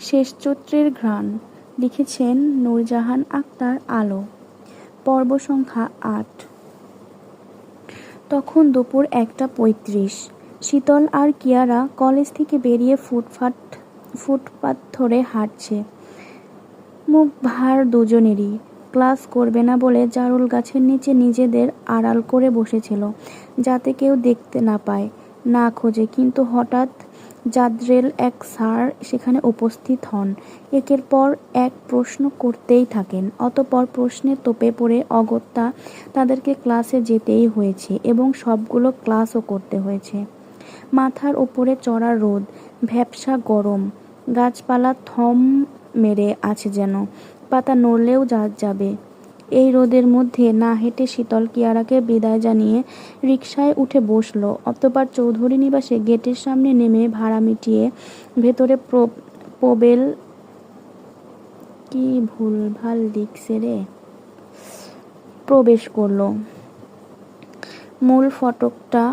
শেষচৈত্রের ঘ্রাণ, লিখেছেন নূরজাহান আক্তার আলো, পর্ব সংখ্যা আট। তখন দুপুর একটা পঁয়ত্রিশ, শীতল আর কিয়ারা কলেজ থেকে বেরিয়ে ফুটফাট, ফুটপাত ধরে হাঁটছে। মুখ ভার দুজনেরই, ক্লাস করবে না বলে জারুল গাছের নিচে নিজেদের আড়াল করে বসেছিল, যাতে কেউ দেখতে না পায়, না খোঁজে, কিন্তু হঠাৎ জাদ্রেল এক স্যার সেখানে উপস্থিত হন। একের পর এক প্রশ্ন করতেই থাকেন, অতপর প্রশ্নের তোপে পড়ে অগত্যা তাদেরকে ক্লাসে যেতেই হয়েছে এবং সবগুলো ক্লাসও করতে হয়েছে। মাথার ওপরে চড়া রোদ ভ্যাপসা গরম, গাছপালা থম মেরে আছে যেন, পাতা নড়লেও যা যাবে। এই রোদের মধ্যে না হেঁটে শীতল কিয়ারাকে বিদায় জানিয়ে রিকশায় উঠে বসল। অতবার চৌধুরী নিবাসে গেটের সামনে নেমে ভাড়া মিটিয়ে ভেতরে প্রবেল কি ভুলভাল লিখছে রে? প্রবেশ করল। মূল ফটকটা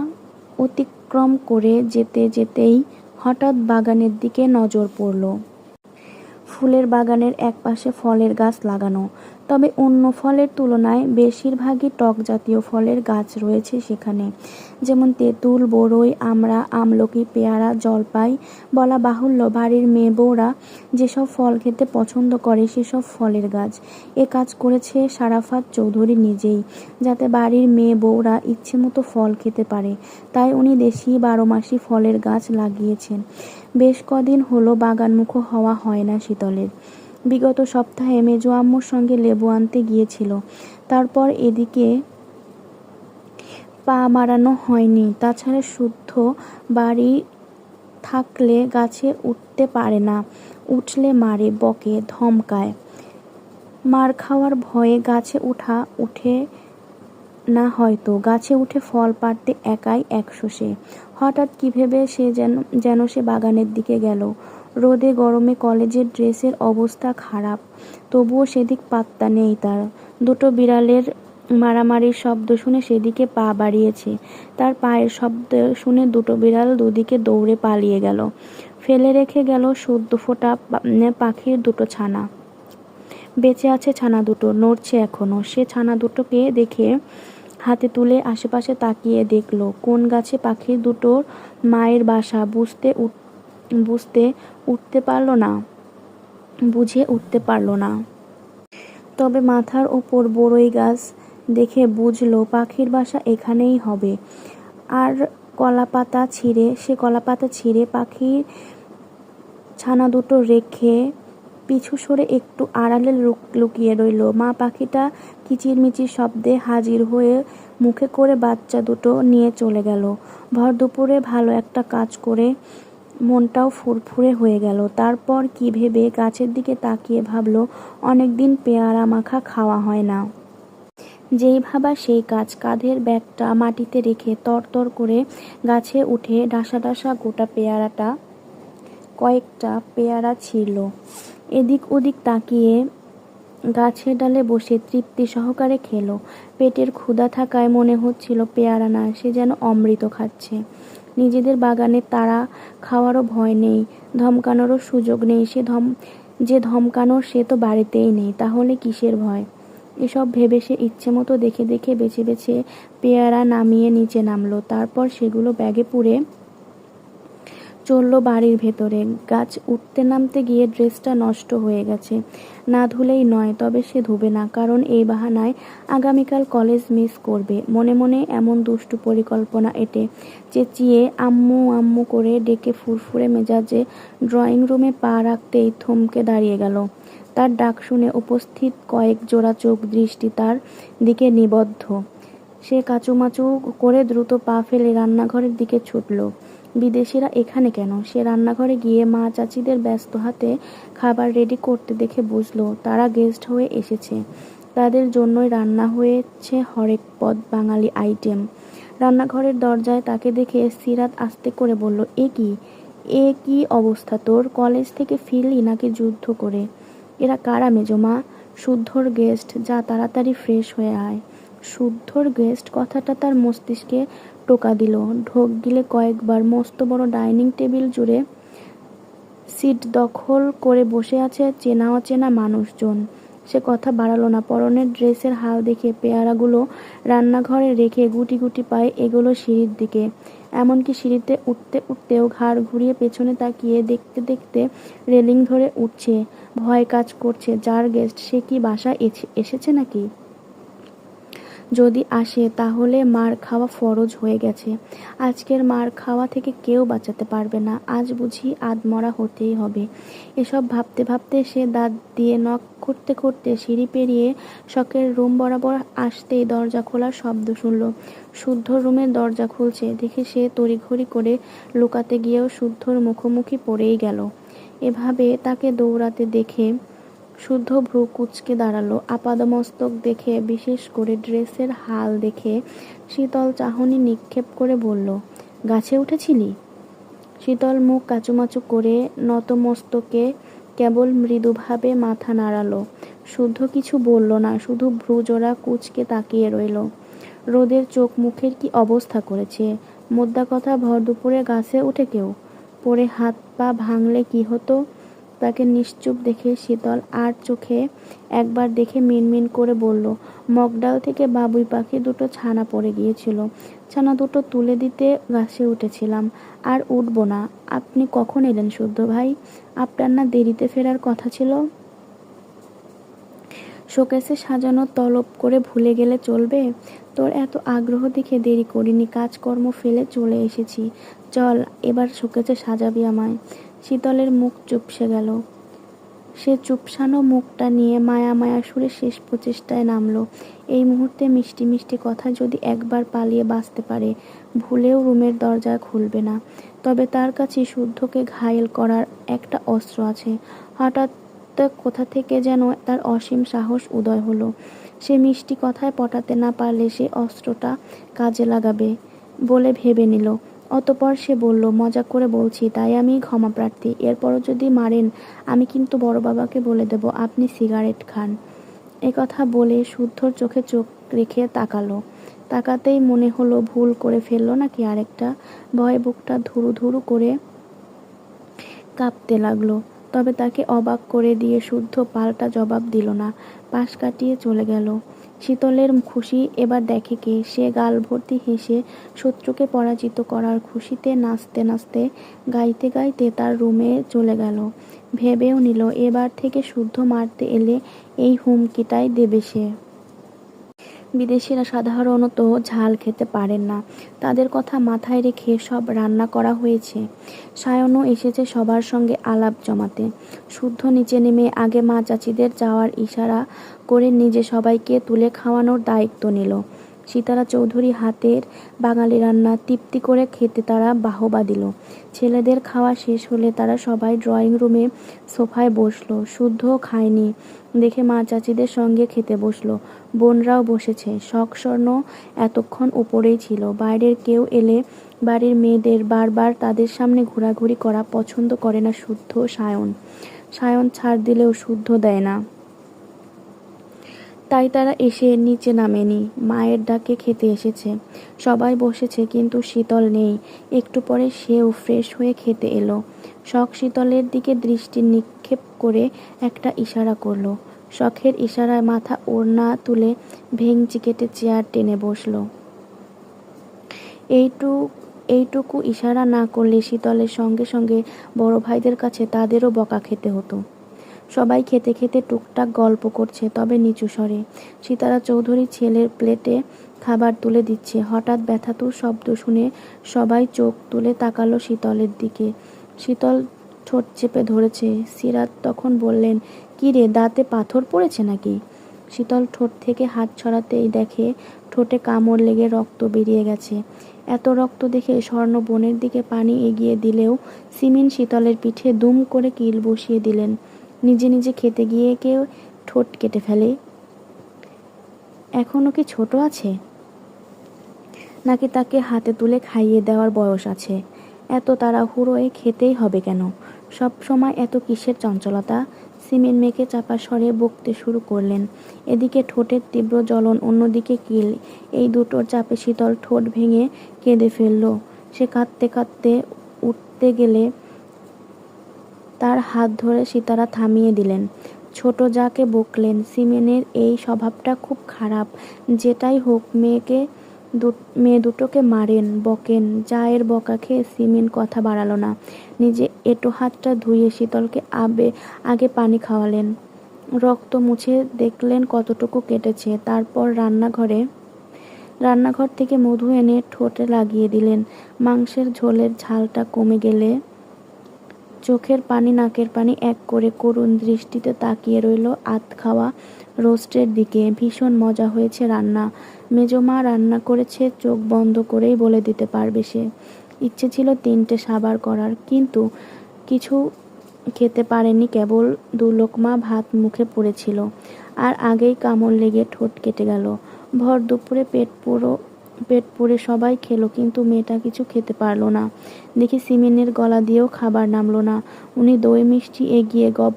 অতিক্রম করে যেতে যেতেই হঠাৎ বাগানের দিকে নজর পড়ল। ফুলের বাগানের একপাশে ফলের গাছ লাগানো। তবে অন্য ফলের তুলনায় বেশিরভাগই টক জাতীয় ফলের গাছ রয়েছে সেখানে। যেমন তেঁতুল বড়ই আমড়া, আমলকি, পেয়ারা, জলপাই বলা বাহুল্য। বাড়ির মেয়ে বউরা যেসব ফল খেতে পছন্দ করে সেসব ফলের গাছ। এ কাজ করেছে সারাফাত চৌধুরী নিজেই, যাতে বাড়ির মেয়ে বউরা ইচ্ছে মতো ফল খেতে পারে। তাই উনি দেশি বারো মাসি ফলের গাছ লাগিয়েছেন। বেশ কদিন হলো বাগানমুখো হওয়া হয় না শীতলের। বিগত সপ্তাহে মেজো আম্মুর সঙ্গে লেবু আনতে গিয়েছিল। তারপর এদিকে পা মারানো হয়নি। তাছাড়া শুদ্ধ বাড়ি থাকলে গাছে উঠতে পারে না। উঠলে মারে, বকে, ধমকায়। মার খাওয়ার ভয়ে গাছে উঠা, উঠে না হয়তো। গাছে উঠে ফল পাড়তে একাই একশো সে। হঠাৎ কী ভেবে সে যেন যেন সে বাগানের দিকে গেল। রোদে গরমে কলেজের ড্রেসের অবস্থা খারাপ। তবুও সেদিক পাত্তা নেই তার। দুটো বিড়ালের মারামারির শব্দ শুনে সেদিকে পা বাড়িয়েছে। তার পায়ের শব্দ শুনে দুটো বিড়াল দুদিকে দৌড়ে পালিয়ে গেল। ফেলে রেখে গেল সদ্য ফোটা পাখির দুটো ছানা। বেঁচে আছে ছানা দুটো, নড়ছে এখনও। সে ছানা দুটোকে দেখে হাতে তুলে আশেপাশে তাকিয়ে দেখল, কোন গাছে পাখি দুটোর মায়ের বাসা বুঝতে বুঝতে উঠতে পারল না, বুঝে উঠতে পারল না। তবে মাথার ওপর বড়ই গাছ দেখে বুঝলো পাখির বাসা এখানেই হবে। আর কলাপাতা ছিঁড়ে, সে কলাপাতা ছিঁড়ে পাখির ছানা দুটো রেখে পিছু সরে একটু আড়ালে লুকিয়ে রইল। মা পাখিটা কিচিরমিচির শব্দে হাজির হয়ে মুখে করে বাচ্চা দুটো নিয়ে চলে গেল। ভর দুপুরে ভালো একটা কাজ করে মনটাও ফুরফুরে হয়ে গেল। তারপর কি ভেবে গাছের দিকে তাকিয়ে ভাবল, অনেকদিন পেয়ারা মাখা খাওয়া হয় না। যেই ভাবা সেই কাজ। কাঁধের ব্যাগটা মাটিতে রেখে তরতর করে গাছে উঠে ডাসা ডাসা গোটা পেয়ারাটা, কয়েকটা পেয়ারা ছিল এদিক ওদিক তাকিয়ে গাছের ডালে বসে তৃপ্তি সহকারে খেলো। পেটের ক্ষুধা থাকায় মনে হচ্ছিল পেয়ারা না, সে যেন অমৃত খাচ্ছে। নিজেদের বাগানে তারা খাওয়ারও ভয় নেই, ধমকানোরও সুযোগ নেই। সে ধম, যে ধমকানোর সে তো বাড়িতেই নেই, তাহলে কিসের ভয়? এসব ভেবে সে ইচ্ছে মতো দেখে দেখে বেছে বেছে পেয়ারা নামিয়ে নিচে নামলো। তারপর সেগুলো ব্যাগে পুরে চলল বাড়ির ভেতরে। গাছ উঠতে নামতে গিয়ে ড্রেসটা নষ্ট হয়ে গেছে। না ধুলেই নয়, তবে সে ধুবে না, কারণ এই বাহানায় আগামীকাল কলেজ মিস করবে। মনে মনে এমন দুষ্টু পরিকল্পনা এটে চেঁচিয়ে আম্মু আম্মু করে ডেকে ফুরফুরে মেজাজে ড্রয়িং রুমে পা রাখতেই থমকে দাঁড়িয়ে গেল। তার ডাক শুনে উপস্থিত কয়েক জোড়া চোখ দৃষ্টি তার দিকে নিবদ্ধ। সে কাচুমাচু করে দ্রুত পা ফেলে রান্নাঘরের দিকে ছুটল। বিদেশিরা এখানে কেন? সে রান্নাঘরে গিয়ে মা চাচিদের ব্যস্ত হাতে খাবার রেডি করতে দেখে বুঝলো, তারা গেস্ট হয়ে এসেছে। তাদের জন্যই রান্না হয়েছে হরেক পদ বাঙালি আইটেম রান্নাঘরের দরজায় তাকে দেখে সিরাত আস্তে করে বলল, এ কি? এ কি অবস্থা তোর? কলেজ থেকে ফিরলি নাকি যুদ্ধ করে? এরা কারা মেজমা শুদ্ধর গেস্ট যা তাড়াতাড়ি ফ্রেশ হয়ে আয়। শুদ্ধর গেস্ট কথাটা তার মস্তিষ্কে টোকা দিল। ঢোক গিলে কয়েকবার মস্ত বড় ডাইনিং টেবিল জুড়ে সিট দখল করে বসে আছে চেনা অচেনা মানুষজন। সে কথা বাড়ালো না। পরনের ড্রেসের হাল দেখে পেয়ারাগুলো রান্নাঘরে রেখে গুটি গুটি পায়ে এগুলো সিঁড়ির দিকে। এমনকি সিঁড়িতে উঠতে উঠতেও ঘাড় ঘুরিয়ে পেছনে তাকিয়ে দেখতে দেখতে রেলিং ধরে উঠছে। ভয় কাজ করছে। যার গেস্ট, সে কি বাসা এসে- এসেছে নাকি? যদি আসে, তাহলে মার খাওয়া ফরজ হয়ে গেছে। আজকের মার খাওয়া থেকে কেউ বাঁচাতে পারবে না। আজ বুঝি আদমরা হতেই হবে। এসব ভাবতে ভাবতে সে দাঁত দিয়ে নখ করতে করতে সিঁড়ি পেরিয়ে শখের রুম বরাবর আসতেই দরজা খোলার শব্দ শুনল। শুদ্ধ রুমের দরজা খুলছে। দেখে সে তড়িঘড়ি করে লুকাতে গিয়েও শুদ্ধর মুখোমুখি পড়েই গেল। এভাবে তাকে দৌড়াতে দেখে শুদ্ধ ভ্রু কুচকে দাঁড়াল। আপাদমস্তক দেখে, বিশেষ করে ড্রেসের হাল দেখে শীতল চাহনি নিক্ষেপ করে বলল, গাছে উঠেছিলি? শীতল মুখ কাচুমাচু করে নতমস্তকে কেবল মৃদুভাবে মাথা নাড়ালো। শুদ্ধ কিছু বলল না, শুধু ভ্রুজোড়া কুচকে তাকিয়ে রইল। রোদের চোখ মুখের কি অবস্থা করেছে? মোদ্দা কথা ভর দুপুরে গাছে উঠে কেউ? পরে হাত পা ভাঙলে কি হতো? তাকে নিশ্চুপ দেখে শীতল আর চোখে একবার দেখে মিনমিন করে বলল, মগডাল থেকে বাবুই পাখি দুটো ছানা পড়ে গিয়েছিল। ছানা দুটো তুলে দিতে গাছে উঠেছিলাম, আর উঠবো না। আপনি কখন এলেন শুদ্ধ ভাই? আপনার না দেরিতে ফেরার কথা ছিল? শোকেসে সাজানো তলব করে ভুলে গেলে চলবে? তোর এত আগ্রহ দেখে দেরি করিনি, কাজকর্ম ফেলে চলে এসেছি। চল, এবার শোকেসে সাজাবি আমায়। শীতলের মুখ চুপসে গেল। সে চুপসানো মুখটা নিয়ে মায়া মায়া সুরে শেষ প্রচেষ্টায় নামলো। এই মুহূর্তে মিষ্টি মিষ্টি কথা যদি একবার পালিয়ে বাঁচতে পারে, ভুলেও রুমের দরজা খুলবে না। তবে তার কাছে শুদ্ধকে ঘায়েল করার একটা অস্ত্র আছে। হঠাৎ কোথা থেকে যেন তার অসীম সাহস উদয় হলো। সে মিষ্টি কথায় পটাতে না পারলে সে অস্ত্রটা কাজে লাগাবে বলে ভেবে নিল। অতপর সে বলল, মজা করে বলছি, তাই আমি ক্ষমা প্রার্থী। এরপরও যদি মারেন, আমি কিন্তু বড় বাবাকে বলে দেব, আপনি সিগারেট খান। এ কথা বলে শুদ্ধর চোখে চোখ রেখে তাকালো। তাকাতেই মনে হলো ভুল করে ফেলল নাকি আরেকটা। ভয়ে বুকটা ধুরু ধুরু করে কাঁপতে লাগল। তবে তাকে অবাক করে দিয়ে শুদ্ধ পাল্টা জবাব দিল না। পাশ কাটিয়ে চলে গেল। শীতলের খুশি এবার দেখে কে? সে গাল ভর্তি হেসে শত্রুকে পরাজিত করার খুশিতে নাচতে নাচতে, গাইতে গাইতে তার রুমে চলে গেল। ভেবেও নিল, এবার থেকে শুদ্ধ মারতে এলে এই হুমকিটাই দেবে সে। বিদেশিরা সাধারণত ঝাল খেতে পারেন না। তাদের কথা মাথায় রেখে সব রান্না করা হয়েছে। সায়নও এসেছে সবার সঙ্গে আলাপ জমাতে। শুদ্ধ নিচে নেমে আগে মা চাচিদের যাওয়ার ইশারা করে নিজে সবাইকে তুলে খাওয়ানোর দায়িত্ব নিল। সীতারা চৌধুরী হাতের বাঙালি রান্না তৃপ্তি করে খেতে তারা বাহবা দিল। ছেলেদের খাওয়া শেষ হলে তারা সবাই ড্রয়িং রুমে সোফায় বসল। শুদ্ধও খায়নি দেখে মা চাচিদের সঙ্গে খেতে বসল। বোনরাও বসেছে। শখ স্বর্ণ এতক্ষণ উপরেই ছিল। বাইরের কেউ এলে বাড়ির মেয়েদের বারবার তাদের সামনে ঘোরাঘুরি করা পছন্দ করে না শুদ্ধ সায়ন। সায়ন ছাড় দিলেও শুদ্ধ দেয় না। তাই তারা এসে নিচে নামেনি। মায়ের ডাকে খেতে এসেছে। সবাই বসেছে, কিন্তু শীতল নেই। একটু পরে সেও ফ্রেশ হয়ে খেতে এলো। শখ শীতলের দিকে দৃষ্টি নিক্ষেপ করে একটা ইশারা করল। শখের ইশারায় মাথা ওড়না তুলে ভেঙচি কেটে চেয়ার টেনে বসল। এইটু, এইটুকু ইশারা না করলে শীতলের সঙ্গে সঙ্গে বড় ভাইদের কাছে তাদেরও বকা খেতে হতো। সবাই খেতে খেতে টুকটাক গল্প করছে, তবে নিচু স্বরে। সীতারা চৌধুরী ছেলের প্লেটে খাবার তুলে দিচ্ছে। হঠাৎ ব্যথাতুর শব্দ শুনে সবাই চোখ তুলে তাকালো শীতলের দিকে। শীতল ঠোঁট চেপে ধরেছে। সিরাত তখন বললেন, কি রে, দাঁতে পাথর পড়েছে নাকি? শীতল ঠোঁট থেকে হাত ছড়াতেই দেখে ঠোঁটে কামড় লেগে রক্ত বেরিয়ে গেছে। এত রক্ত দেখে স্বর্ণ বনের দিকে পানি এগিয়ে দিলেও সিমিন শীতলের পিঠে দুম করে কিল বসিয়ে দিলেন। নিজে নিজে খেতে গিয়ে কেউ ঠোঁট কেটে ফেলে। এখনও কি ছোট আছে? নাকি তাকে হাতে তুলে খাইয়ে দেওয়ার বয়স আছে? এত তারা তাড়াহুড়োয় খেতেই হবে কেন? সব সময় এত কিসের চঞ্চলতা? সিমেন্ট মেখে চাপা স্বরে বকতে শুরু করলেন। এদিকে ঠোঁটের তীব্র জ্বলন অন্যদিকে কিল। এই দুটোর চাপে শীতল ঠোঁট ভেঙে কেঁদে ফেলল। সে কাঁদতে কাঁদতে উঠতে গেলে তার হাত ধরে সীতারা থামিয়ে দিলেন। ছোট যাকে বকলেন, সিমেনের এই স্বভাবটা খুব খারাপ। যেটাই হোক, মেয়েকে মেয়ে দুটোকে মারেন, বকেন। জায়ের বকা খেয়ে সিমেন কথা বাড়ালো না। নিজে এটো হাতটা ধুয়ে শীতলকে আবে, আগে পানি খাওয়ালেন। রক্ত মুছে দেখলেন কতটুকু কেটেছে। তারপর রান্নাঘরে, রান্নাঘর থেকে মধু এনে ঠোঁটে লাগিয়ে দিলেন। মাংসের ঝোলের ঝালটা কমে গেলে চোখের পানি, নাকের পানি এক করে করুণ দৃষ্টিতে তাকিয়ে রইল আত খাওয়া রোস্টের দিকে। ভীষণ মজা হয়েছে রান্না। মেজমা রান্না করেছে, চোখ বন্ধ করেই বলে দিতে পারবে সে। ইচ্ছে ছিল তিনটে সাবার করার, কিন্তু কিছু খেতে পারেনি, কেবল দু লোকমা ভাত মুখে পড়েছিল। আর আগেই কামড় লেগে ঠোঁট কেটে গেল। ভর দুপুরে পেট পুরো পেট পুড়ে সবাই খেলো, কিন্তু মেয়েটা কিছু খেতে পারল না। দেখি সিমেনের গলা দিয়েও খাবার নামলো না। উনি দই, মিষ্টি এগিয়ে গপ,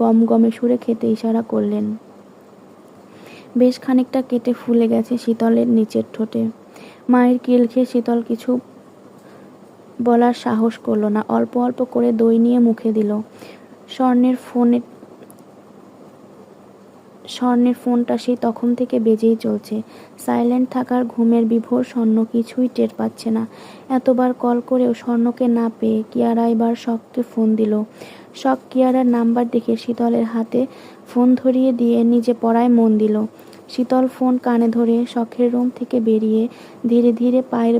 গম গমে সুরে খেতে ইশারা করলেন। বেশ খানিকটা কেটে ফুলে গেছে শীতলের নিচের ঠোঁটে। মায়ের কিল খেয়ে শীতল কিছু বলার সাহস করল না। অল্প অল্প করে দই নিয়ে মুখে দিল। স্বর্ণের ফোনে স্বর্ণের ফোনটা সেই তখন থেকে বেজেই চলছে। সাইলেন্ট থাকার ঘুমের বিভোর স্বর্ণ কিছুই টের পাচ্ছে না। এতবার কল করেও স্বর্ণকে না পেয়ে কিয়ারা এবার শখকে ফোন দিল। শখ কিয়ারার নাম্বার দেখে শীতলের হাতে ফোন ধরিয়ে দিয়ে নিজে পড়ায় মন দিল। শীতল ফোন কানে ধরে শখের রুম থেকে বেরিয়ে ধীরে ধীরে পায়ের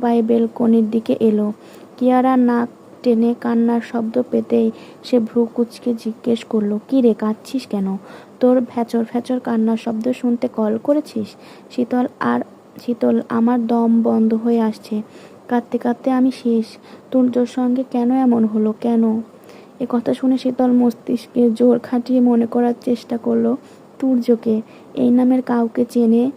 পায়ে বেলকনির দিকে এলো। কিয়ারা নাক টেনে কান্নার শব্দ পেতেই সে ভ্রু কুচকে জিজ্ঞেস করল, কি রে, কাঁদছিস কেন? তোর ভ্যাচর ভ্যাচর কান্নার শব্দ শুনতে কল করেছিস? শীতল আর, শীতল, আমার দম বন্ধ হয়ে আসছে। কাঁদতে কাঁদতে আমি শেষ। তুর্যর সঙ্গে কেন এমন হলো? কেন? এ কথা শুনে শীতল মস্তিষ্কে জোর খাটিয়ে মনে করার চেষ্টা করল তুর্যকে। এই নামের কাউকে চেনে,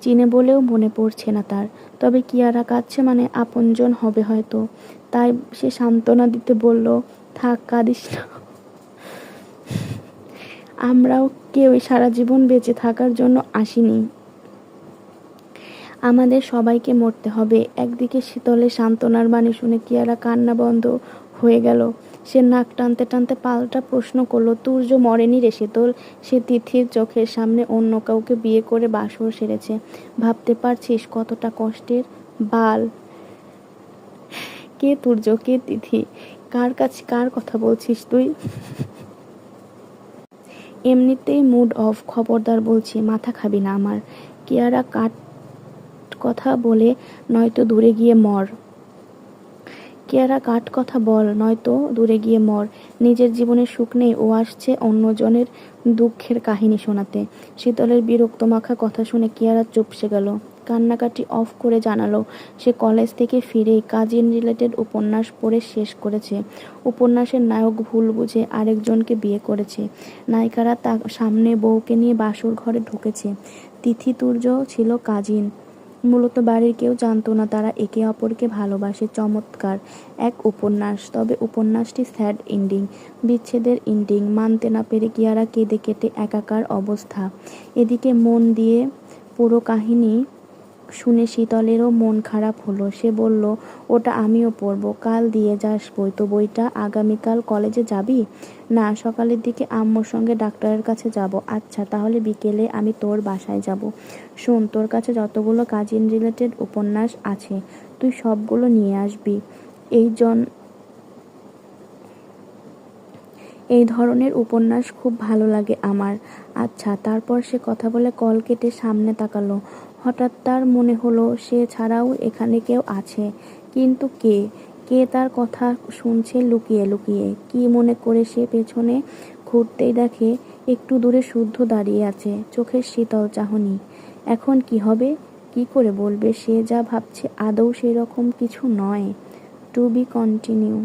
চিনে বলেও মনে পড়ছে না তার। তবে কিয়ারা কাঁদছে মানে আপনজন হবে হয়তো। তাই সে সান্ত্বনা দিতে বলল, থাক, কাঁদিস না। আমরাও কেউ সারা জীবন বেঁচে থাকার জন্য আসিনি। আমাদের সবাইকে মরতে হবে। একদিকে শীতলে সান্ত্বনার বাণী শুনে কিয়ারা কান্না বন্ধ হয়ে গেল। সে নাক টানতে টানতে পাল্টা প্রশ্ন করল, তুর্য মরেনি রে শীতল। সে তিথির চোখের সামনে অন্য কাউকে বিয়ে করে বাসর সেরেছে। ভাবতে পারছিস কতটা কষ্টের বাল। কে তুর্য কে তিথি? কার কাছে কার কথা বলছিস তুই? এমনিতেই মুড অফ খবরদার বলছি, মাথা খাবি না আমার। কিয়ারা কাট কথা বলে, নয়তো দূরে গিয়ে মর। কেয়ারা কাট কথা বল, নয়তো দূরে গিয়ে মর। নিজের জীবনের সুখ নেই, ও আসছে অন্যজনের দুঃখের কাহিনী শোনাতে। শীতলের বিরক্ত মাখা কথা শুনে কেয়ারা চুপসে গেল। কান্নাকাটি অফ করে জানালো। সে কলেজ থেকে ফিরেই কাজিন রিলেটেড উপন্যাস পড়ে শেষ করেছে। উপন্যাসের নায়ক ভুল বুঝে আরেকজনকে বিয়ে করেছে। নায়িকারা তার সামনে বউকে নিয়ে বাসর ঘরে ঢুকেছে। তিথি তুর্য ছিল কাজিন। মূলত বাড়ির কেউ জানতো না তারা একে অপরকে ভালোবাসে। চমৎকার এক উপন্যাস। তবে উপন্যাসটি স্যাড এন্ডিং, বিচ্ছেদের এন্ডিং, মানতে না পেরে কিয়ারা কেঁদে কেটে একাকার অবস্থা। এদিকে মন দিয়ে পুরো কাহিনী শুনে শীতলেরও মন খারাপ হলো। সে বলল, ওটা আমিও পড়ব কাল দিয়ে যাস বই। তো বইটা আগামীকাল কলেজে যাবি? না, সকালের দিকে আম্মুর সঙ্গে ডাক্তারের কাছে যাব। আচ্ছা তাহলে বিকেলে আমি তোর বাসায় যাব। শোন, তোর কাছে যতগুলো কাজিন রিলেটেড উপন্যাস আছে, তুই সবগুলো নিয়ে আসবি। এই জন, এই ধরনের উপন্যাস খুব ভালো লাগে আমার। আচ্ছা তারপর সে কথা বলে কল কেটে সামনে তাকালো। হঠাৎ তার মনে হলো সে ছাড়াও এখানে কেউ আছে। কিন্তু কে? কে তার কথা শুনছে লুকিয়ে লুকিয়ে? কি মনে করে সে পেছনে ঘুরতেই দেখে একটু দূরে শুদ্ধ দাঁড়িয়ে আছে, চোখের শীতল চাহনি। এখন কি হবে? কি করে বলবে সে যা ভাবছে? আদৌ সেরকম কিছু নয়। To be continue.